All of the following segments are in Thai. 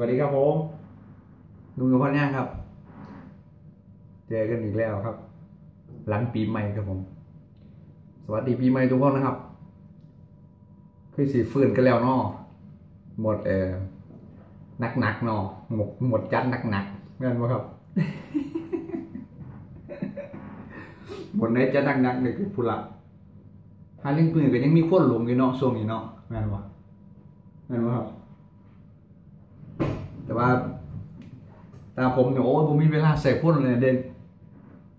วัสดีครับผมลุงกับพ่อเนี่ครับ เจอกันอีกแล้วครับ หลังปีใหม่ครับผม สวัสดีปีใหม่ทุกคนนะครับ คือสีฟื้นกันแล้วเนาะหมดเออนักหนักเนาะหมดหมดจัดหนักหนักๆเงินวะครับ หมดในจัดหนักหนักๆนี่คือผู้ละหาเรื่องปืนก็ยังมีคนหลงอยู่เนาะช่วงนี้เนาะแม่นวะแม่นวะครับ แต่ว่าตาผมเนี่ยโอ้ยผมมีเวลาใส่พ่นเลยเด่น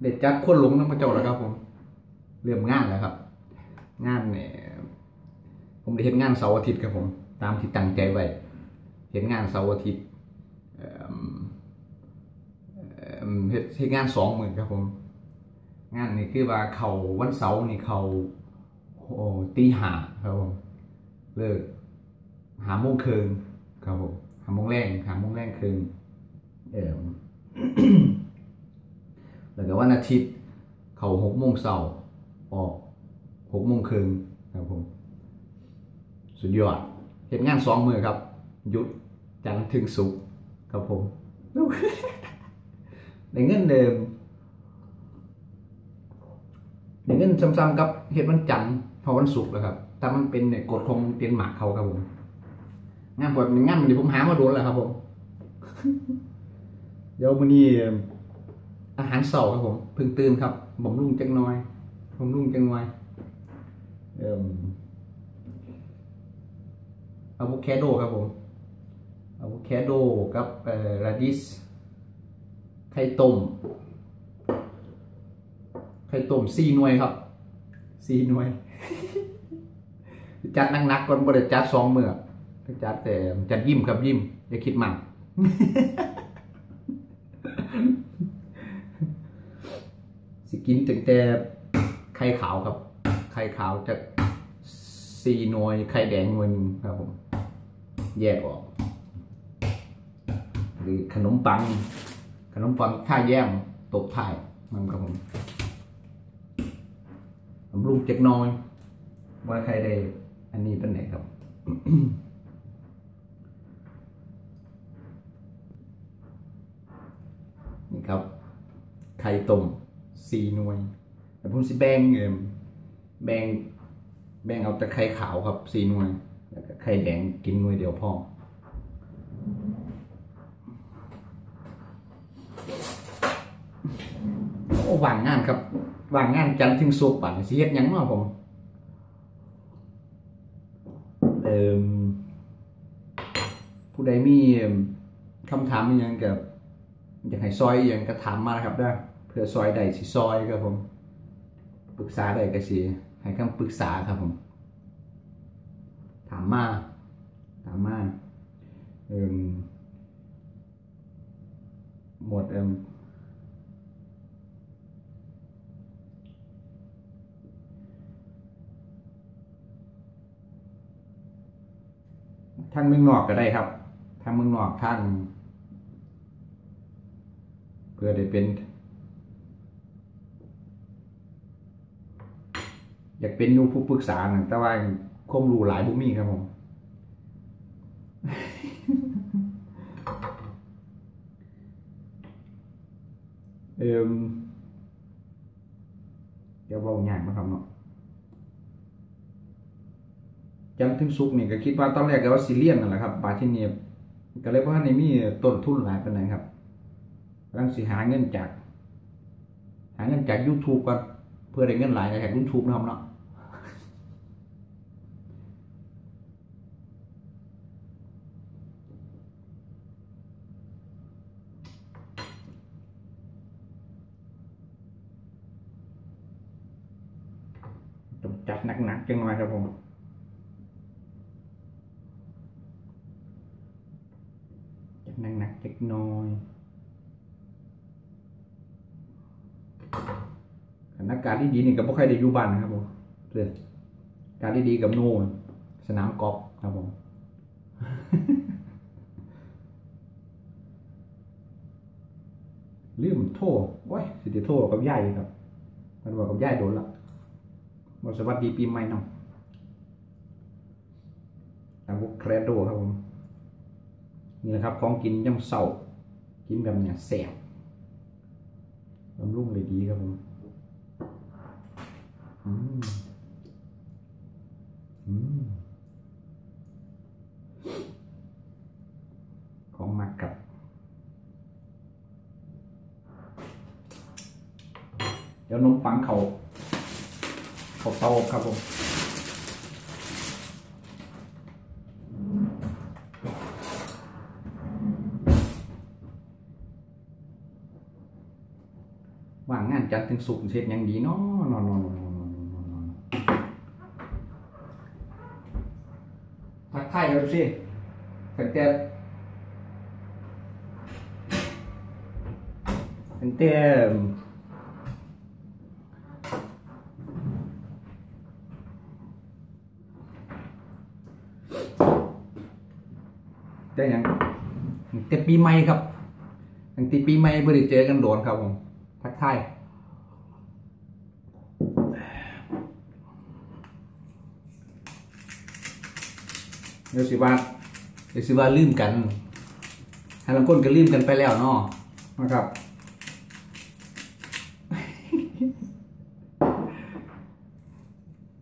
เด็ดจัดพ่นหลงน้ำพระจ้าแล้วครับ ผมเริ่มงานแล้วครับ งานเนี่ยผมได้เห็นงานเสาร์อาทิตย์ครับผม ตามที่ตั้งใจไว้ เห็นงานเสาร์อาทิตย์เอิ่มเอิ่มเฮ็ดเฮ็ดงานสองหมื่นครับผม งานนี่คือว่าเขาวันเสาร์นี่เขาโอ้ตีหาครับผมเลิกหาโมงครึ่งครับผม โมงแรงหาโมงแรงครึ่งเออแล้วก็วันอาทิตย์เขาหกโมงเช้าออกหกโมงครึ่งครับผม สุดยอดเห็นงานสองมือครับ หยุดจันทร์ถึงศุกร์ครับผมได้เงินเดิมได้เงินซ้ำๆกับเห็ดวันจันทร์พอวันศุกร์แล้วครับ แต่มันเป็นเนี่ยกฎของเตียนหมากเขาครับผม งานแบบงานมันที่ผมหามาโดนแล้วครับผม เดี๋ยววันนี้อาหารเสาร์ครับผมเพิ่งตื่นครับบำรุงจังน้อยบำรุงจังน้อยเอ่มอะโวคาโดครับผมอะโวคาโดกับเอ่อราดิสไข่ต้ม ไข่ต้มสี่หน่วยครับสี่หน่วย จัดหนักๆก่อนบ่ได้จัดสองเมื้อ จัดแต่จัดยิ้มครับยิ้มอย่าคิดมากสิกินตั้งแต่ไข่ขาวครับ ไข่ขาวจะสี่หน่วยไข่แดงหน่วยนึงครับผม แยกออก หรือขนมปัง ขนมปังข้าแย้มตบท้ายมันครับผมบำรุงเจ็กน้อยว่าใครได้ อันนี้เป็นไหนครับ นี่ ครับไข่ต้มสี่หน่วยแต่ผมสิแบ่งเอิ่มแบ่งแบ่งเอาแต่ไข่ขาวครับสี่หน่วยแล้วก็ไข่แดงกินหน่วยเดียวพอโอ้ว่างงานครับว่างงานจันทร์ถึงศุกร์ปั่นสิเฮ็ดหยังเนาะผมเอ่มผู้ใดมีคำถามอหยังกับ อยากให้ซอยอย่างก็ถามมานะครับได้เพื่อซอยใดสิซอยครับผมปรึกษาใดก็สิให้คำปรึกษาครับผม ถามมาถามมาเอ่มหมดเอ่มทางเมืองนอกก็ได้ครับทางเมืองนอกทาง พื่อได้เป็น อยากเป็นอยูผู้ปรึกษานะแต่ว่าความรู้หลายบุมีครับผมเอิมเดี๋ยวเบาหยางนะครับเนาะจันทร์ถึงสุกร์นี่ก็คิดว่าตอนแรกก็ว่าซีเรียนนั่นแหละครับ บาทที่นี่ก็เลยว่าในมีต้นทุนหลายเป็นไหนครับ กำลังสิหาเงินจาก หาเงินจาก YouTube ก่อนเพื่อได้เงินหลายจาก YouTube นะครับเนาะจัดหนักๆจังหน่อยครับผมจัดหนักๆจักหน้อย ขันอา กาศที่ดีนี่ก็บ่ค่อยได้อยู่บ้านนะครับผมเพื่อนอากาศที่ดีกับโน่นสนามกอล์ฟครับผมลืมโทรโอ้ยสิจะโทรกับยายครับ มันบอกกับยายโดนละบอกสวัสดีปีใหม่เนาะอะโวคาโดครับผม นี่นะครับ ของกินย่ำเศร้ากินแบบเนี้ยแสบบำรุงเลยดีครับผม อืมอืมของมักกับเดี๋ยวนมปังเขาเขาเตาครับผมว่างงานจัดถึงสุกเสร็จยังดีเนาะนอนนอน ทักทายครับสิตั้งแต่ตั้งแต่แต่ยังตั้งแต่ปีใหม่ครับตั้งแต่ปีใหม่บ่ได้เจอกันโดนครับผมทักทาย เดี๋ยวสิว่าเดี๋ยวสิว่าลืมกันทางบางคนก็ลืมกันไปแล้วเนาะนะครับ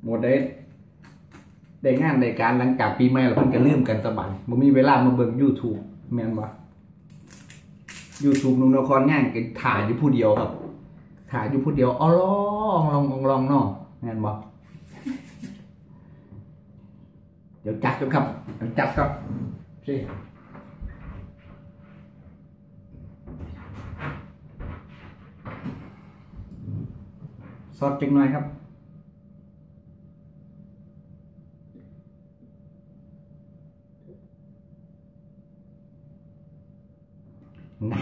หมดได้ได้งานได้การหลังจากปีใหม่แล้วเพิ่นก็ลืมกันสบายบ่มีเวลามาเบิ่ง YouTube แม่นบ่ YouTube นุ่มนครงานก็ถ่ายอยู่ผู้เดียวครับถ่ายอยู่ผู้เดียวอ๋อลองลองลองลองเนาะแม่นบ่ เดี๋ยวจัดกันครับเดี๋ยวจัดครับสิซอสจังหน่อยครับนะ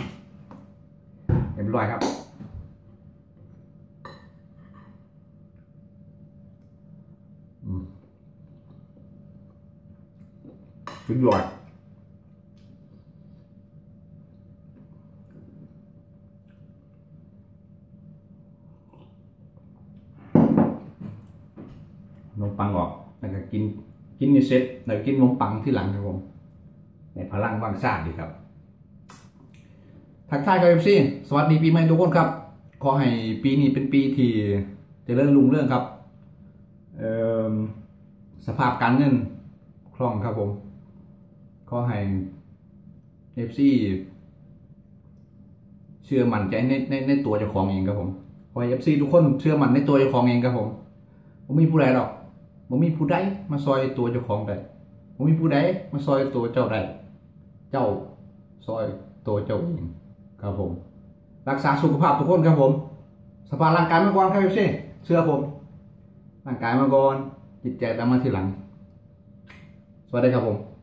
เรียบร้อยครับ อืมสุ ดยอดนมปังออกแล้วก็กินกินนี่เสร็จแล้วกินนมปังที่หลังครับผมในพลังบางชาติดีครับ ทักทายครับเอฟซีสวัสดีปีใหม่ทุกคนครับ ขอให้ปีนี้เป็นปีที่เจริญรุ่งเรื่องครับสภาพการเงินคล่องครับผม ขอให้เอฟซีเชื่อมั่นใจในในในตัวเจ้าของเองครับผมขอให้เอฟซีทุกคนเชื่อมั่นในตัวเจ้าของเองครับผมผมมีผู้ใดหรอกผมมีผู้ใดมาซอยตัวเจ้าของได้ผมมีผู้ใดมาซอยตัวเจ้าได้เจ้าซอยตัวเจ้าเองครับผม รักษาสุขภาพทุกคนครับผมสภาพร่างกายมาก่อนครับพี่เช่เชื่อผมร่างกายมาก่อนจิตใจตามมาทีหลัง สวัสดีครับผม